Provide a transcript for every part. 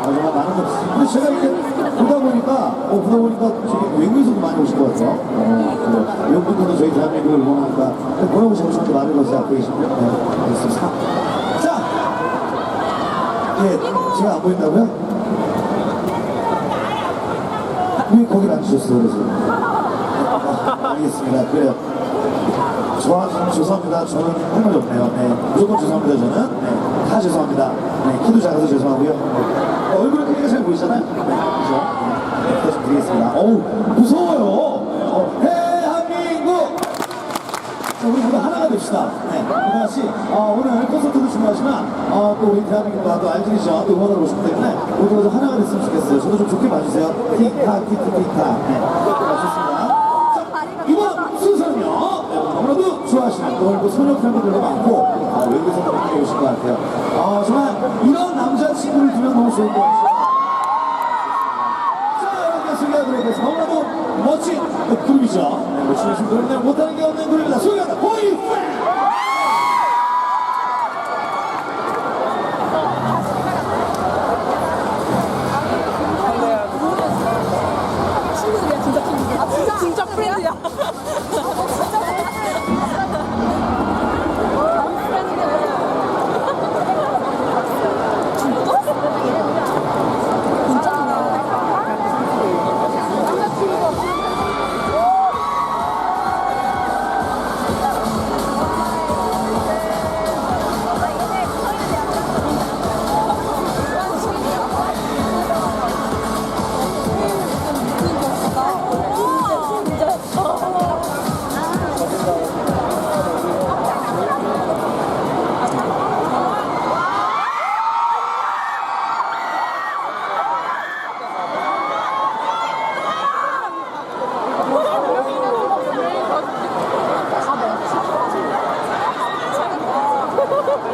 아, 정말 많은 분. 근데 제가 이렇게 보다 보니까, 어, 보다 보니까 저기 외국에서도 많이 오신 것 같아요. 어, 그 외국분들도 저희 대한민국을 응원하니까 뭐라고 제가 저한테 말을 걸어서 앞에 계시고요. 네, 알겠습니다. 자, 예, 제가 안 보인다고요? 왜 거기를 안 주셨어요, 그래서? 아, 알겠습니다. 그래요. 저, 저는 죄송합니다. 저는 할 말이 없네요. 네, 무조건 죄송합니다. 저는. 네, 다 죄송합니다. 네, 키도 작아서 죄송하고요. 네, 얼굴은 크기가 잘 보이잖아요. 네? 네, 좀 드리겠습니다. 어우, 무서워요. 어, 대한민국! 자, 우리 모두 하나가 됩시다. 네, 우다 씨, 어, 오늘 콘서트도 중요하지만, 어, 또 우리 대한민국과 또 알지리죠. 또 응원하러 오셨기 때문에, 모두가 좀 하나가 됐으면 좋겠어요. 저도 좀 좋게 봐주세요. 틱탁, 틱틱, 틱탁. 네, 좋습니다. 자, 이번 순서는요, 네, 너무나도 좋아 하시는 또 오늘 또 소녀 팬분들도 많고, 아, 외국에서 분들이 오신 것 같아요. 아, 정말 이런 남자친구를 두면 너무 좋을 것 같아요. 자, 여러분께 소개하도록 하겠습니다. 너무나도 멋진 그룹이죠. 네, 멋진 그룹인데 못하는 게 없는 그룹입니다. 소개합니다. 보이! 친구들이야 진짜 친구들. 아 진짜 진짜 프렌드야.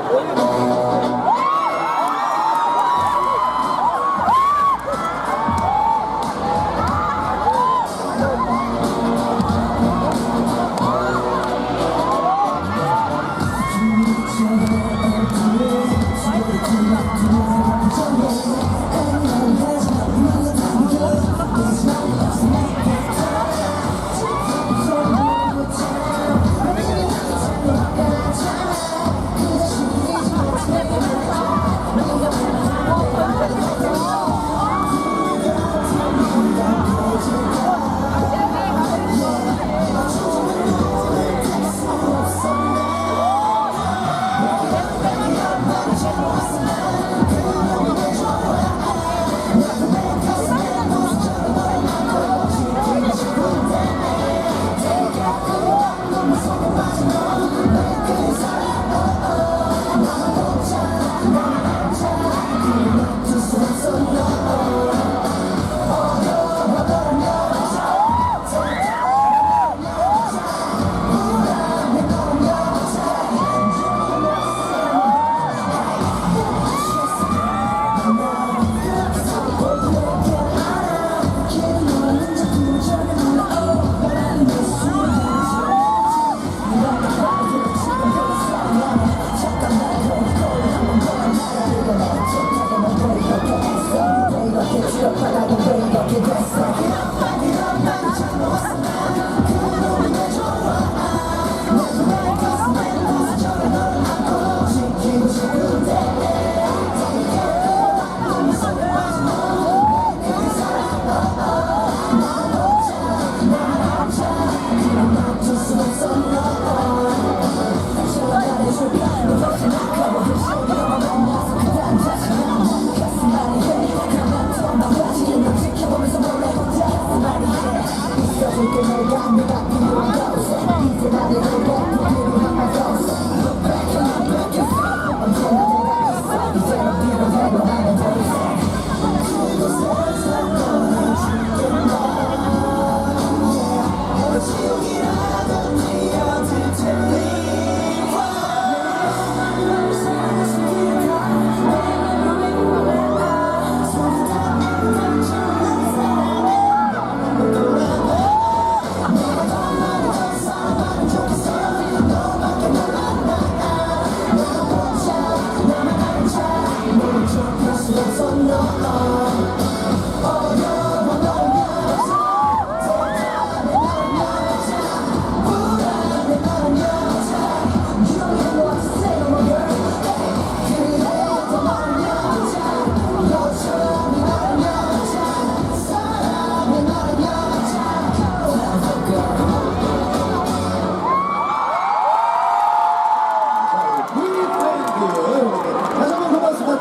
아니, 덮어놔도 왜 이렇게 됐어. Think about it, I'm about to go. Think about it, I'm about to go.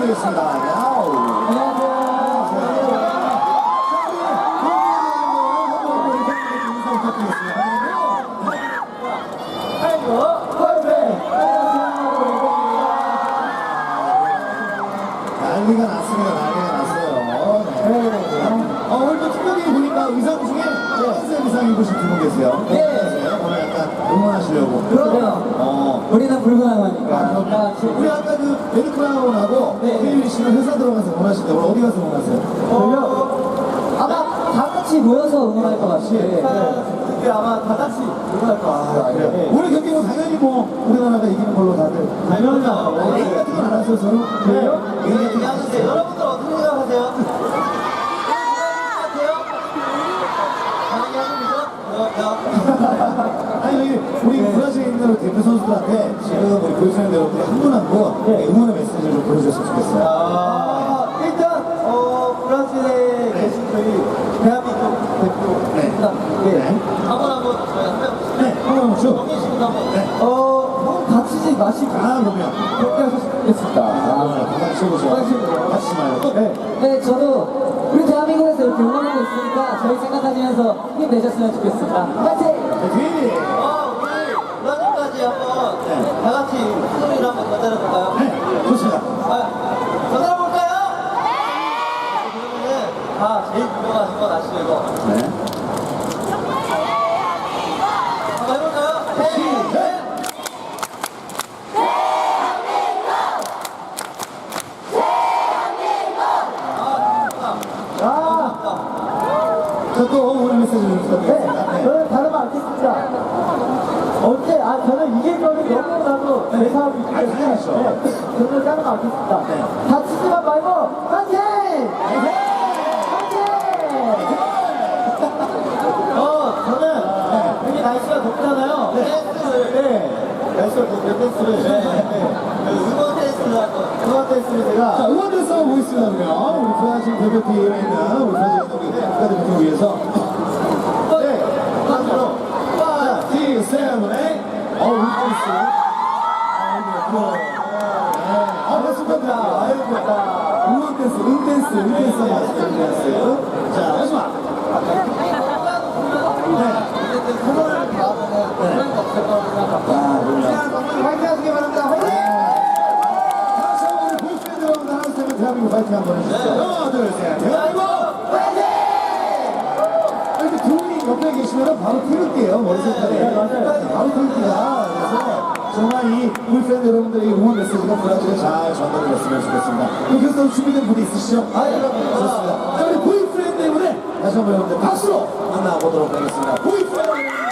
부탁드리겠습니다. 난리가 났습니다. 난리가 났어요. 네. 어, 오늘 또 특별히 보니까 의상 중에 흰색 의상 입으신 두분 계세요. 네. 어떠세요? 오늘 약간 응원하시려고. 그럼요. 어. 우리는 붉은 하니까 다 같이 우리 아까 그 베르크라운하고 네. 케이윌리 씨는 회사 들어가서 응원하시는데 오늘 어디 가서 응원하세요? 그러면 아마 다 같이 모여서 응원할 것 같아요. 네. 아마 다 같이 응원할 것 같아요. 그래요? 오늘 경기는 당연히 뭐 우리나라가 이기는 걸로 다들 당연하죠. 얘기 같은 건안 하세요, 서로? 그래요? 얘기 같은 건 여러분들 어떻게 생각하세요? 아니 여기 우리 브라질에 있는 대표 선수들한테 지금 우리 보이스팬 여러분들 한분 한 분 응원의 메시지를 좀 보내주셨으면 좋겠어요. 아, 일단 어, 브라질에 계신 저희 대한민국 대표 네. 네. 한번 한번 저희 한 명. 네, 한번 쭉. 정민 씨부터 한번. 어, 형 다치지 마시고 아, 그러면. 그렇게 하셨으면 좋겠습니다. 아. 건강 다치지 말고. 네. 네, 저도 우리 대한민국에서 이렇게 응원하고 있으니까 저희 생각하시면서 힘내셨으면 좋겠습니다. 브라질까지 한번 네. 다 같이 소리를 한번 전달해볼까요? 네, 좋습니다. 아, 전달해볼까요? 네. 그러면은 다 제일 유명하신 건 아시죠, 이거? 네. 한번 해볼까요? 네. 자, 또 오늘 메시지 좀 부탁드리겠습니다. 네. 저는 다른 말 않겠습니다. 어째, 아, 저는 이길 거는 너무나도 제 사업이 있기 아, 당연하죠. 네, 저는 다른 말 않겠습니다. 다치지만 말고! 파이팅! 어, 저는 날씨가 덥잖아요. 댄스를, 네. 날씨가 덥게 댄스를, 네. 네. 응원 응원 댄스를 제가 자, 응원 댄스 한번 보겠습니다, 그러면. 우리 브라질 대표팀에 있는 우리 브라질 우리 국가대표팀을 위해서. 네, 한으로 5, 6, 7, 8. 어, 우리 댄스. 아이고, 네. 어, 반갑습니다. 아이고, 응원 댄스, 응 댄스, 응 댄스 한번. 자, 마지막. 네. 그거를 다 하면은 그런 거 없을 거라고 생각합니다. 아, 그럼요. 정말 화이팅 하시기 바랍니다. 화이팅! 다시 한번 우리 보이스팬 여러분들 하나, 둘, 셋, 대한민국 파이팅 한번 해주시죠. 하나, 둘, 셋, 대한민국 파이팅! 이렇게 두 분이 옆에 계시면 바로 태극기예요, 머리 색깔에. 바로 태극기야. 그래서 정말 이 보이스팬 여러분들의 응원 메시지가 브라질에 잘 전달이 됐으면 좋겠습니다. 그래서 준비된 분이 있으시죠? 아, 예, 좋습니다. 자, 우리 보이프렌드 때문에 다시 한번 여러분들 박수로 만나보도록 하겠습니다. 보이프렌드!